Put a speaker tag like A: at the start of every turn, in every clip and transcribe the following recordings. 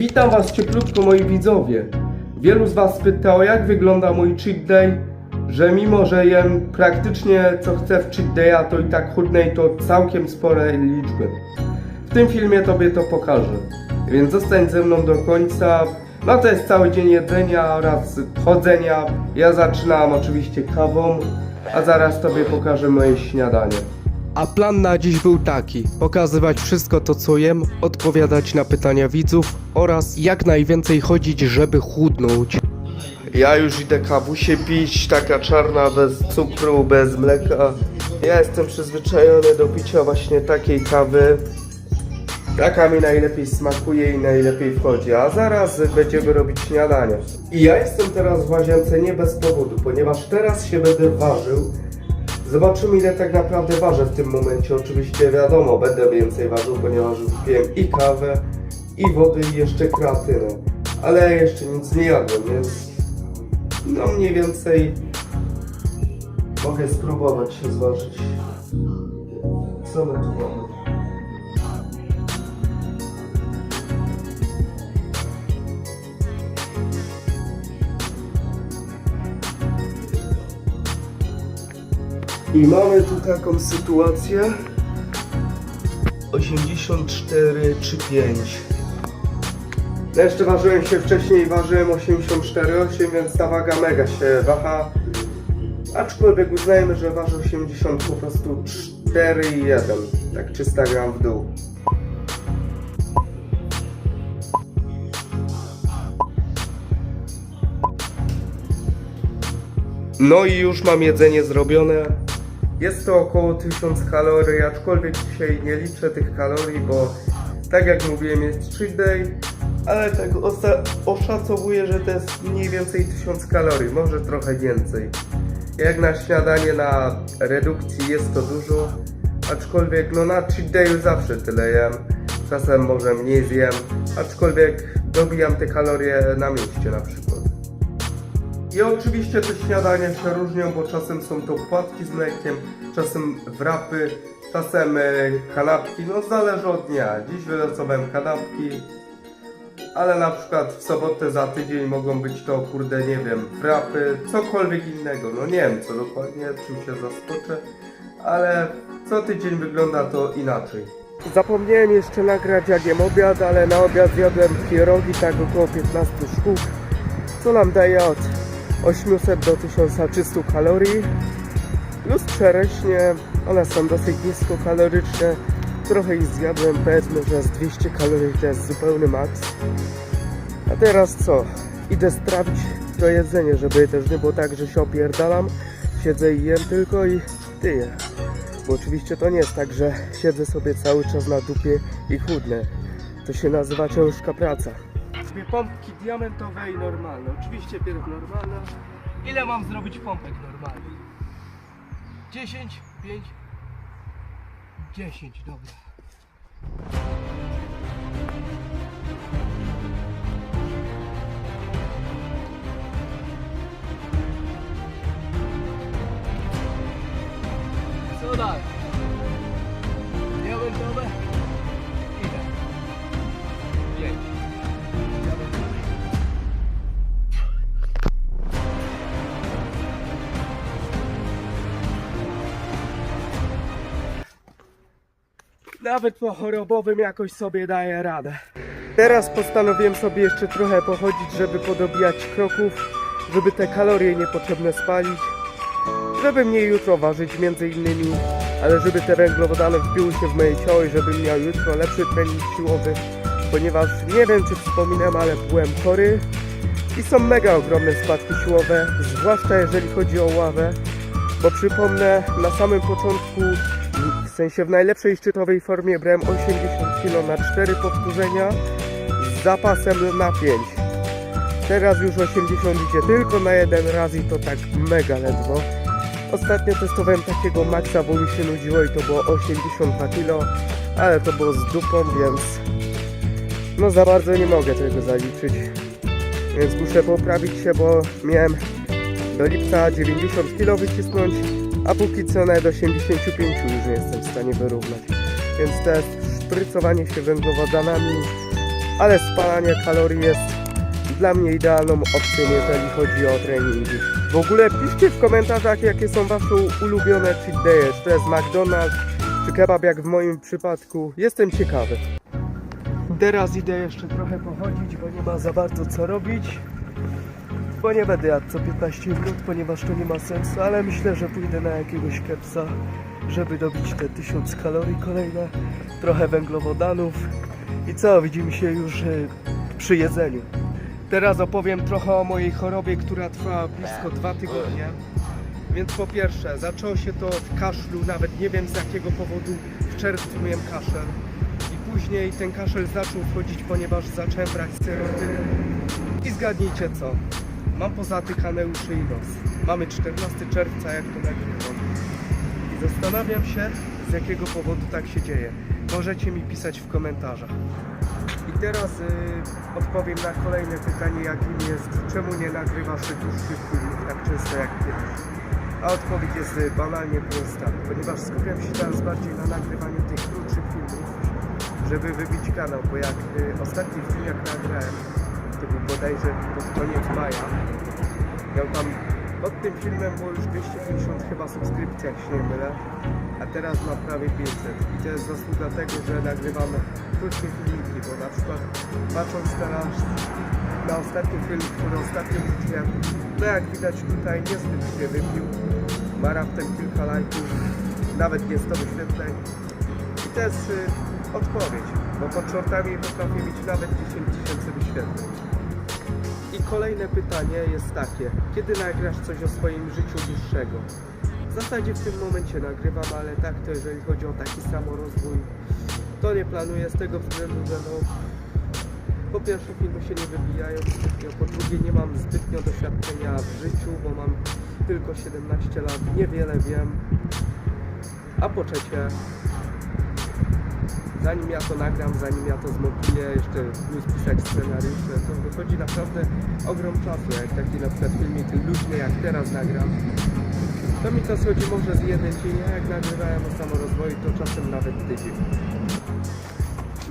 A: Witam Was cieplutko moi widzowie. Wielu z Was pytało jak wygląda mój cheat day, że mimo, że jem praktycznie co chcę w cheat day'a, to i tak chudnę i to całkiem spore liczby. W tym filmie Tobie to pokażę, więc zostań ze mną do końca. No to jest cały dzień jedzenia oraz chodzenia. Ja zaczynam oczywiście kawą, a zaraz Tobie pokażę moje śniadanie. A plan na dziś był taki: pokazywać wszystko to, co jem, odpowiadać na pytania widzów oraz jak najwięcej chodzić, żeby chudnąć. Ja już idę kawusie pić, taka czarna, bez cukru, bez mleka. Ja jestem przyzwyczajony do picia właśnie takiej kawy. Taka mi najlepiej smakuje i najlepiej wchodzi, a zaraz będziemy robić śniadanie. I ja jestem teraz w łazience nie bez powodu, ponieważ teraz się będę ważył. Zobaczymy ile tak naprawdę ważę w tym momencie. Oczywiście wiadomo, będę więcej ważył, ponieważ wypiłem i kawę, i wody, i jeszcze kreatynę. Ale jeszcze nic nie jadłem, więc no mniej więcej mogę spróbować się zważyć. Co my tu mamy? I mamy tu taką sytuację 84 czy 5 no jeszcze ważyłem się wcześniej, ważyłem 84,8, więc ta waga mega się waha. Aczkolwiek uznajmy, że waży 80 po prostu 4,1, tak 300 gram w dół. No i już mam jedzenie zrobione. Jest to około 1000 kalorii, aczkolwiek dzisiaj nie liczę tych kalorii, bo tak jak mówiłem jest cheat day, ale tak oszacowuję, że to jest mniej więcej 1000 kalorii, może trochę więcej. Jak na śniadanie na redukcji jest to dużo, aczkolwiek no na cheat dayu zawsze tyle jem. Czasem może mniej zjem, aczkolwiek dobijam te kalorie na mieście na przykład. I oczywiście te śniadania się różnią, bo czasem są to płatki z mlekiem, czasem wrapy, czasem e, kanapki, no zależy od dnia. Dziś wylosowałem kanapki, ale na przykład w sobotę za tydzień mogą być to, kurde, nie wiem, wrapy, cokolwiek innego. No nie wiem co dokładnie, czym się zaskoczę, ale co tydzień wygląda to inaczej. Zapomniałem jeszcze nagrać jak jem obiad, ale na obiad zjadłem pierogi, tak około 15 sztuk, co nam daje od 800 do 1300 kalorii. Plus czereśnie, one są dosyć niskokaloryczne. Trochę ich zjadłem, powiedzmy, że z 200 kalorii to jest zupełny maks. A teraz co? Idę strawić to jedzenie, żeby też nie było tak, że się opierdalam, siedzę i jem tylko i tyję. Bo oczywiście to nie jest tak, że siedzę sobie cały czas na dupie i chudnę. To się nazywa ciężka praca. Dwie pompki diamentowe i normalne. Oczywiście pierw normalna. Ile mam zrobić pompek normalnych? 10, 5, 10, dobra. Co dalej? Diamentowe? Nawet po chorobowym jakoś sobie daję radę. Teraz postanowiłem sobie jeszcze trochę pochodzić, żeby podobijać kroków, żeby te kalorie niepotrzebne spalić, żeby mnie jutro ważyć między innymi, ale żeby te węglowodany wbiły się w moje ciało i żebym miał jutro lepszy trening siłowy, ponieważ nie wiem czy wspominam, ale byłem chory i są mega ogromne spadki siłowe, zwłaszcza jeżeli chodzi o ławę, bo przypomnę, na samym początku, sensie w najlepszej szczytowej formie brałem 80 kg na 4 powtórzenia z zapasem na 5. Teraz już 80 idzie tylko na jeden raz i to tak mega ledwo. Ostatnio testowałem takiego maksa, bo mi się nudziło i to było 82 kg, ale to było z dupą, więc no za bardzo nie mogę tego zaliczyć. Więc muszę poprawić się, bo miałem do lipca 90 kg wycisnąć, a póki co nawet 85 już nie jestem w stanie wyrównać. Więc jest szprycowanie się węglowodanami ale spalanie kalorii jest dla mnie idealną opcją, jeżeli chodzi o treningi. W ogóle piszcie w komentarzach, jakie są wasze ulubione cheat. Czy to jest McDonald's, czy kebab jak w moim przypadku. Jestem ciekawy. Teraz idę jeszcze trochę pochodzić, bo nie ma za bardzo co robić. Bo nie będę jadł co 15 minut, ponieważ to nie ma sensu, ale myślę, że pójdę na jakiegoś kepsa, żeby dobić te 1000 kalorii kolejne, trochę węglowodanów i co, widzimy się już y, przy jedzeniu. Teraz opowiem trochę o mojej chorobie, która trwa blisko dwa tygodnie. Więc po pierwsze, zaczęło się to od kaszlu, nawet nie wiem z jakiego powodu w czerwcu miałem kaszel. I później ten kaszel zaczął wchodzić, ponieważ zacząłem brać. I zgadnijcie co? Mam pozatykane uszy i nos. Mamy 14 czerwca, jak to nagrywam. I zastanawiam się, z jakiego powodu tak się dzieje. Możecie mi pisać w komentarzach. I teraz y, odpowiem na kolejne pytanie, jakim jest, czemu nie nagrywasz dłuższych filmów tak często jak kiedyś. A odpowiedź jest y, banalnie prosta, ponieważ skupiam się teraz bardziej na nagrywaniu tych krótszych filmów, żeby wybić kanał, bo jak y, ostatni film jak nagrałem, to był bodajże pod koniec maja, miał tam pod tym filmem było już 250 chyba subskrypcji, jak się nie mylę, a teraz ma prawie 500 i to jest zasługa tego, że nagrywamy krótkie filmiki, bo na przykład patrząc teraz na ostatni film, który ostatnio wrzuciłem, no jak widać tutaj niezbyt się wybił, ma raptem kilka lajków, nawet nie 100 wyświetleń i to jest y, odpowiedź, bo pod shortami potrafię mieć nawet 10 tysięcy wyświetleń. Kolejne pytanie jest takie, kiedy nagrasz coś o swoim życiu bliższego? W zasadzie w tym momencie nagrywam, ale tak to jeżeli chodzi o taki samorozwój, to nie planuję z tego względu, że no po pierwsze filmy się nie wybijają po drugie nie mam zbytnio doświadczenia w życiu, bo mam tylko 17 lat, niewiele wiem, a po trzecie zanim ja to nagram, zanim ja to zmontuję, jeszcze plus pisać scenariusze, to wychodzi naprawdę ogrom czasu, jak taki na przykład filmik luźny, jak teraz nagram. To mi to schodzi może z jeden dzień, a jak nagrywałem o samorozwoju, to czasem nawet tydzień.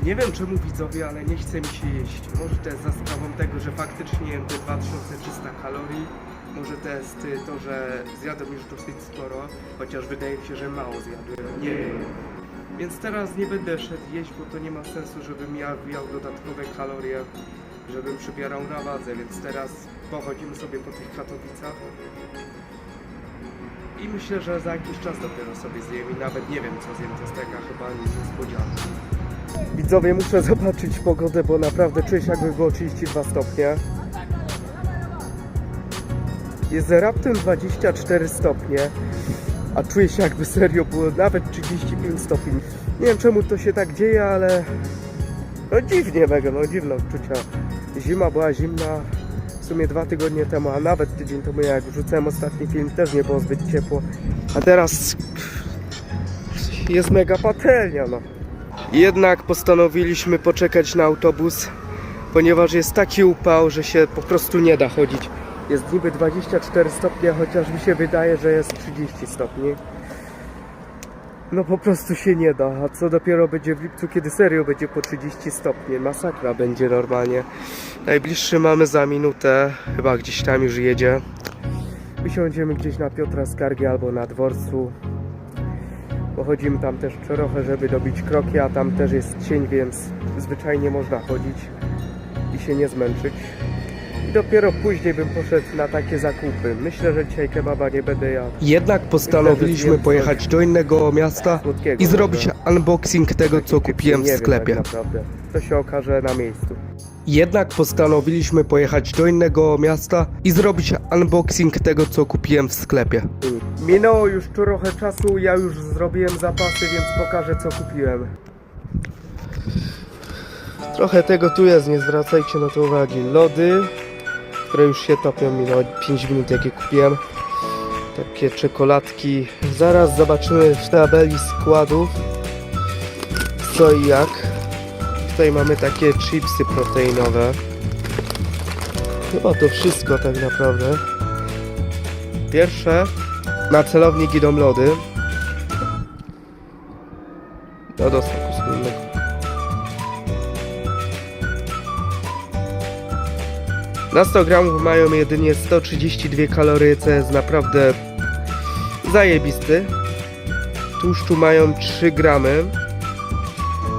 A: Nie wiem czemu widzowie, ale nie chce mi się jeść. Może to jest za sprawą tego, że faktycznie jem te 2300 kalorii. Może to jest y, to, że zjadłem już dosyć sporo, chociaż wydaje mi się, że mało zjadłem. Nie wiem. Więc teraz nie będę szedł jeść, bo to nie ma sensu, żebym ja wbijał dodatkowe kalorie, żebym przybierał na wadze, więc teraz pochodzimy sobie po tych Katowicach. I myślę, że za jakiś czas dopiero sobie zjem i nawet nie wiem co zjem, to jest taka chyba niespodzianka. Widzowie, muszę zobaczyć pogodę, bo naprawdę czuję się jakby było 32 stopnie. Jest raptem 24 stopnie, a czuję się jakby serio było nawet 35 stopni. Nie wiem czemu to się tak dzieje, ale no dziwnie mega, no dziwne odczucia. Zima była zimna w sumie dwa tygodnie temu, a nawet tydzień temu jak wrzucałem ostatni film też nie było zbyt ciepło. A teraz jest mega patelnia no. Jednak postanowiliśmy poczekać na autobus, ponieważ jest taki upał, że się po prostu nie da chodzić. Jest niby 24 stopnie, chociaż mi się wydaje, że jest 30 stopni. No po prostu się nie da, a co dopiero będzie w lipcu, kiedy serio będzie po 30 stopni. Masakra będzie normalnie. Najbliższy mamy za minutę, chyba gdzieś tam już jedzie. Wysiądziemy gdzieś na Piotra Skargi albo na dworcu. Pochodzimy tam też trochę, żeby dobić kroki, a tam też jest cień, więc zwyczajnie można chodzić i się nie zmęczyć. I dopiero później bym poszedł na takie zakupy. Myślę, że dzisiaj kebaba nie będę jadł.
B: Jednak postanowiliśmy pojechać do innego miasta i zrobić unboxing tego, co kupiłem w
A: wiem
B: sklepie.
A: Tak naprawdę. To się okaże na miejscu.
B: Jednak postanowiliśmy pojechać do innego miasta i zrobić unboxing tego, co kupiłem w sklepie.
A: Minęło już trochę czasu, ja już zrobiłem zapasy, więc pokażę co kupiłem. Trochę tego tu jest, nie zwracajcie na to uwagi. Lody, które już się topią, minęło 5 minut jakie kupiłem. Takie czekoladki. Zaraz zobaczymy w tabeli składów co i jak. Tutaj mamy takie chipsy proteinowe. Chyba to wszystko tak naprawdę. Pierwsze na celownik idą lody. No do soku Na 100 gramów mają jedynie 132 kalorie, co jest naprawdę zajebisty. Tłuszczu mają 3 gramy.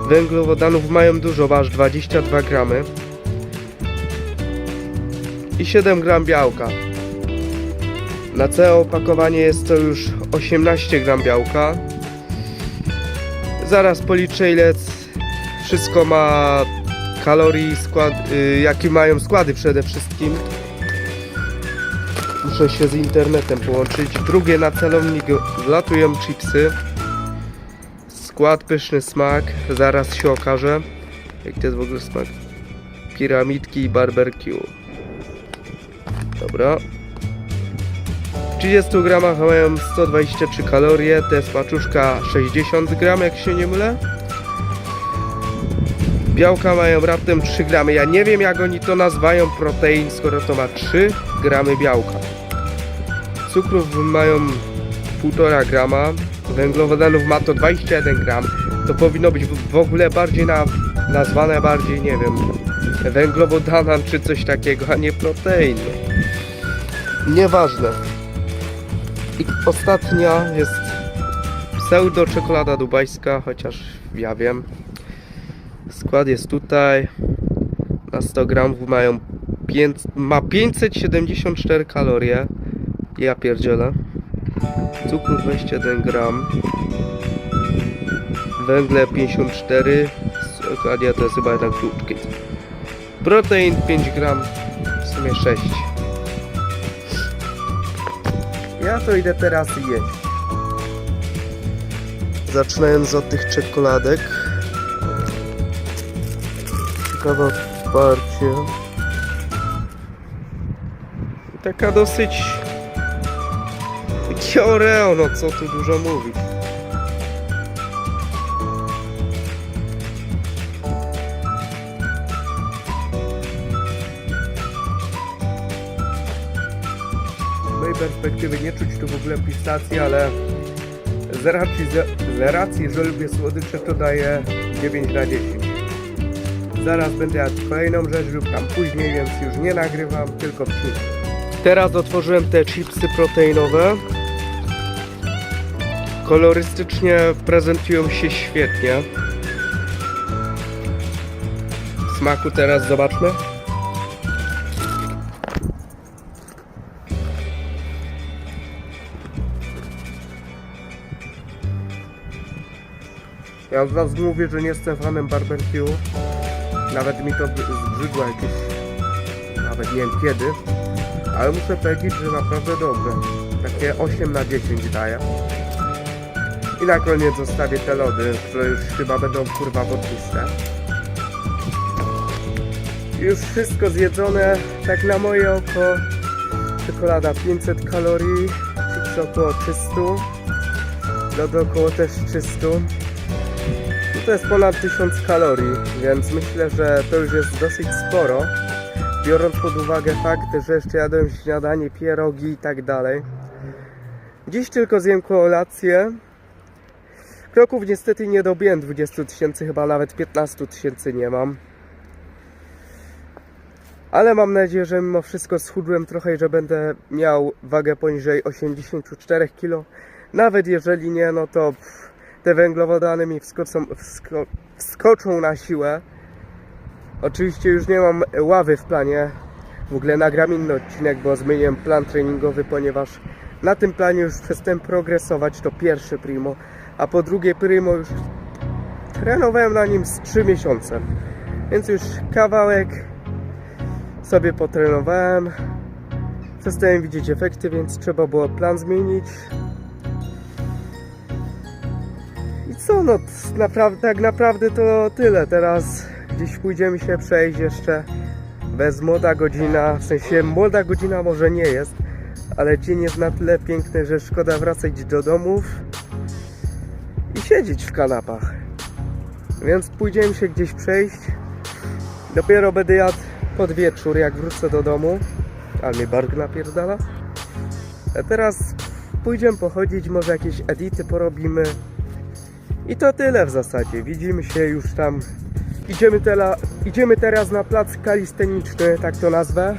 A: Węglowodanów mają dużo, aż 22 gramy. I 7 gram białka. Na całe opakowanie jest to już 18 gram białka. Zaraz policzę ile wszystko ma kalorii, skład, y, jakie mają składy przede wszystkim. Muszę się z internetem połączyć. Drugie na celownik wlatują chipsy. Skład pyszny smak. Zaraz się okaże. Jaki to jest w ogóle smak? Piramidki i barbecue. Dobra. W 30 gramach mają 123 kalorie. To jest paczuszka 60 gram, jak się nie mylę. Białka mają raptem 3 gramy. Ja nie wiem jak oni to nazywają protein, skoro to ma 3 gramy białka. Cukrów mają 1,5 grama. Węglowodanów ma to 21 gram. To powinno być w- ogóle bardziej na, nazwane bardziej, nie wiem, węglowodanem czy coś takiego, a nie protein. Nieważne. I ostatnia jest pseudo czekolada dubajska, chociaż ja wiem. Skład jest tutaj. Na 100 gramów mają pięć, ma 574 kalorie. Ja pierdzielę. Cukru 21 gram. Węgle 54. Składia to jest chyba jednak krótki. Protein 5 gram. W sumie 6. Ja to idę teraz jeść. Zaczynając od tych czekoladek. Ciekawe otwarcie. Taka dosyć... Takie Oreo, no co tu dużo mówić. Z mojej perspektywy nie czuć tu w ogóle pistacji, ale z racji, z racji, że lubię słodycze, to daję 9 na 10. Zaraz będę jadł kolejną rzecz lub tam później, więc już nie nagrywam, tylko wcinam. Teraz otworzyłem te chipsy proteinowe. Kolorystycznie prezentują się świetnie. Smaku teraz zobaczmy. Ja od was mówię, że nie jestem fanem barbecue. Nawet mi to zbrzydło jakieś, nawet nie wiem kiedy. Ale muszę powiedzieć, że naprawdę dobre. Takie 8 na 10 daje. I na koniec zostawię te lody, które już chyba będą kurwa wodniste. Już wszystko zjedzone, tak na moje oko. Czekolada 500 kalorii, chips około 300, lody około też 300. To jest ponad 1000 kalorii, więc myślę, że to już jest dosyć sporo. Biorąc pod uwagę fakt, że jeszcze jadłem śniadanie, pierogi i tak dalej. Dziś tylko zjem kolację. Kroków niestety nie dobiłem 20 tysięcy, chyba nawet 15 tysięcy nie mam. Ale mam nadzieję, że mimo wszystko schudłem trochę i że będę miał wagę poniżej 84 kg. Nawet jeżeli nie, no to pff, te węglowodany mi wskoczą, wsko, wskoczą na siłę. Oczywiście już nie mam ławy w planie. W ogóle nagram inny odcinek, bo zmieniłem plan treningowy, ponieważ na tym planie już przestałem progresować, to pierwsze primo. A po drugie primo już trenowałem na nim z 3 miesiące. Więc już kawałek sobie potrenowałem. Przestałem widzieć efekty, więc trzeba było plan zmienić. Co, no naprawdę, tak naprawdę to tyle. Teraz gdzieś pójdziemy się przejść jeszcze bez młoda godzina. W sensie młoda godzina może nie jest, ale dzień jest na tyle piękny, że szkoda wracać do domów i siedzieć w kanapach. Więc pójdziemy się gdzieś przejść. Dopiero będę jadł pod wieczór, jak wrócę do domu. Ale mnie bark napierdala. A teraz pójdziemy pochodzić, może jakieś edity porobimy. I to tyle w zasadzie. Widzimy się już tam idziemy, tela, idziemy teraz na plac kalisteniczny, tak to nazwę.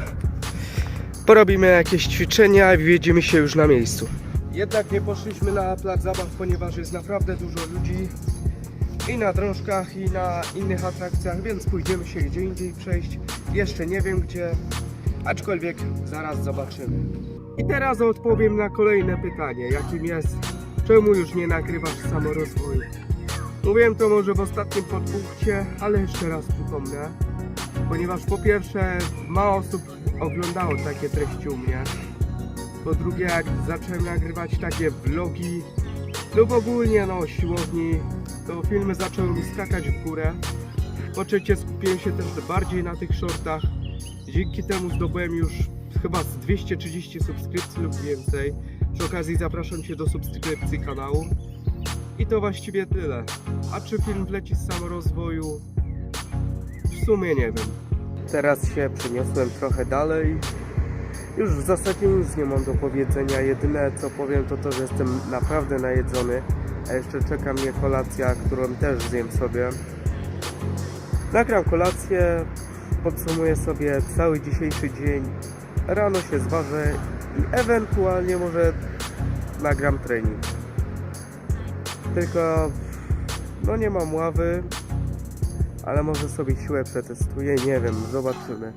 A: Porobimy jakieś ćwiczenia i widzimy się już na miejscu. Jednak nie poszliśmy na plac zabaw, ponieważ jest naprawdę dużo ludzi i na drążkach, i na innych atrakcjach, więc pójdziemy się gdzie indziej przejść. Jeszcze nie wiem gdzie, aczkolwiek zaraz zobaczymy. I teraz odpowiem na kolejne pytanie, jakim jest, czemu już nie nagrywasz samorozwoju? Mówiłem to może w ostatnim podpunkcie, ale jeszcze raz przypomnę, ponieważ po pierwsze mało osób oglądało takie treści u mnie, po drugie jak zacząłem nagrywać takie vlogi lub ogólnie no siłowni, to filmy zaczęły mi skakać w górę. Po trzecie skupiłem się też bardziej na tych shortach. Dzięki temu zdobyłem już chyba z 230 subskrypcji lub więcej. Przy okazji zapraszam Cię do subskrypcji kanału. I to właściwie tyle. A czy film wleci z samorozwoju? W sumie nie wiem. Teraz się przeniosłem trochę dalej. Już w zasadzie nic nie mam do powiedzenia. Jedyne co powiem to to, że jestem naprawdę najedzony. A jeszcze czeka mnie kolacja, którą też zjem sobie. Nagram kolację, podsumuję sobie cały dzisiejszy dzień. Rano się zważę i ewentualnie może nagram trening. Tylko no nie mam ławy, ale może sobie siłę przetestuję, nie wiem, zobaczymy.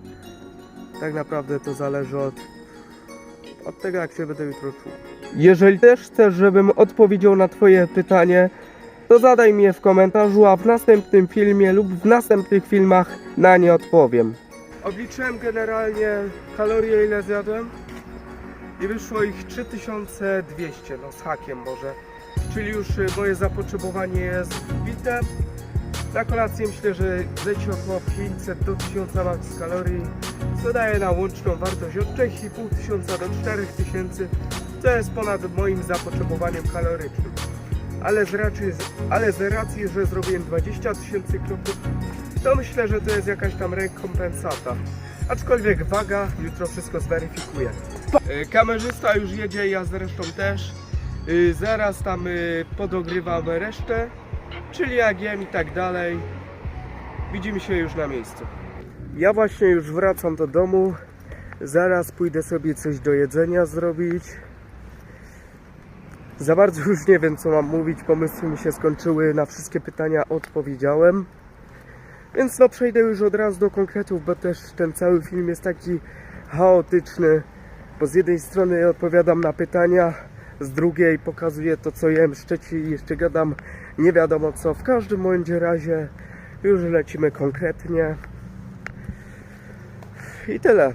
A: Tak naprawdę to zależy od, od tego, jak się będę jutro czuł. Jeżeli też chcesz, żebym odpowiedział na Twoje pytanie, to zadaj mi je w komentarzu, a w następnym filmie lub w następnych filmach na nie odpowiem. Obliczyłem generalnie kalorie, ile zjadłem i wyszło ich 3200, no z hakiem może. Czyli już y, moje zapotrzebowanie jest wbite. Na kolację myślę, że zleci około 500 do 1000 max kalorii, co daje na łączną wartość od 3500 do 4000, co jest ponad moim zapotrzebowaniem kalorycznym. Ale z, racji, ale z racji, że zrobiłem 20 tysięcy kroków, to myślę, że to jest jakaś tam rekompensata. Aczkolwiek waga jutro wszystko zweryfikuje. E, Kamerzysta już jedzie, ja zresztą też. Y, Zaraz tam y, podogrywam resztę, czyli jak jem i tak dalej. Widzimy się już na miejscu. Ja właśnie już wracam do domu. Zaraz pójdę sobie coś do jedzenia zrobić. Za bardzo już nie wiem co mam mówić, pomysły mi się skończyły, na wszystkie pytania odpowiedziałem. Więc no przejdę już od razu do konkretów, bo też ten cały film jest taki chaotyczny. Bo z jednej strony odpowiadam na pytania, z drugiej pokazuję to co jem, z trzeciej jeszcze gadam nie wiadomo co. W każdym bądź razie już lecimy konkretnie. I tyle.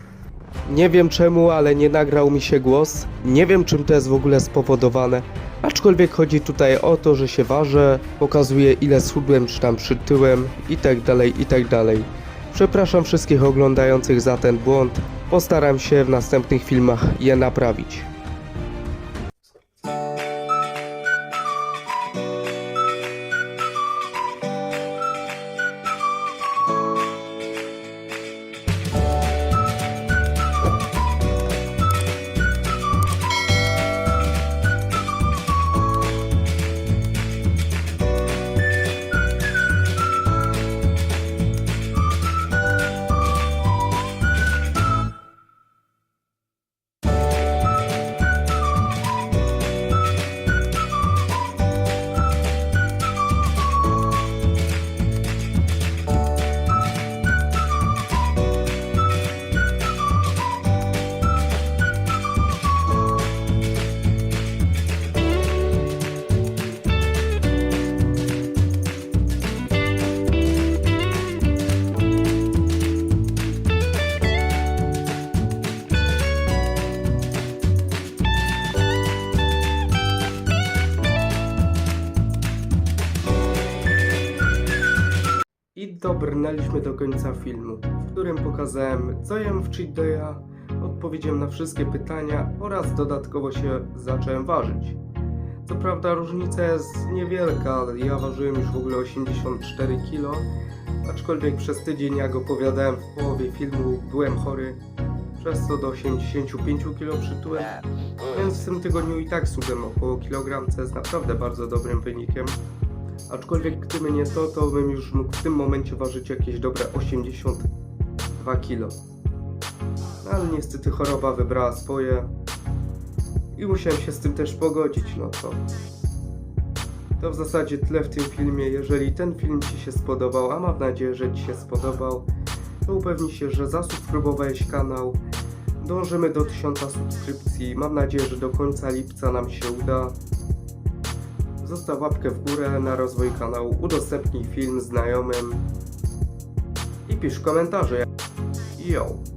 A: Nie wiem czemu, ale nie nagrał mi się głos. Nie wiem czym to jest w ogóle spowodowane. Aczkolwiek chodzi tutaj o to, że się ważę, pokazuję ile schudłem czy tam przytyłem i tak dalej, i tak dalej. Przepraszam wszystkich oglądających za ten błąd. Postaram się w następnych filmach je naprawić. Dobrnęliśmy do końca filmu, w którym pokazałem, co jem w cheat day'a, odpowiedziałem na wszystkie pytania oraz dodatkowo się zacząłem ważyć. Co prawda różnica jest niewielka, ja ważyłem już w ogóle 84 kg, aczkolwiek przez tydzień, jak opowiadałem w połowie filmu, byłem chory, przez co do 85 kg przytyłem, więc w tym tygodniu i tak schudłem około kilogram, co jest naprawdę bardzo dobrym wynikiem. Aczkolwiek gdyby nie to, to bym już mógł w tym momencie ważyć jakieś dobre 82 kg. No, ale niestety choroba wybrała swoje i musiałem się z tym też pogodzić, no to... To w zasadzie tyle w tym filmie. Jeżeli ten film Ci się spodobał, a mam nadzieję, że Ci się spodobał, to upewnij się, że zasubskrybowałeś kanał. Dążymy do 1000 subskrypcji. Mam nadzieję, że do końca lipca nam się uda. Zostaw łapkę w górę na rozwój kanału, udostępnij film znajomym i pisz komentarze. Yo!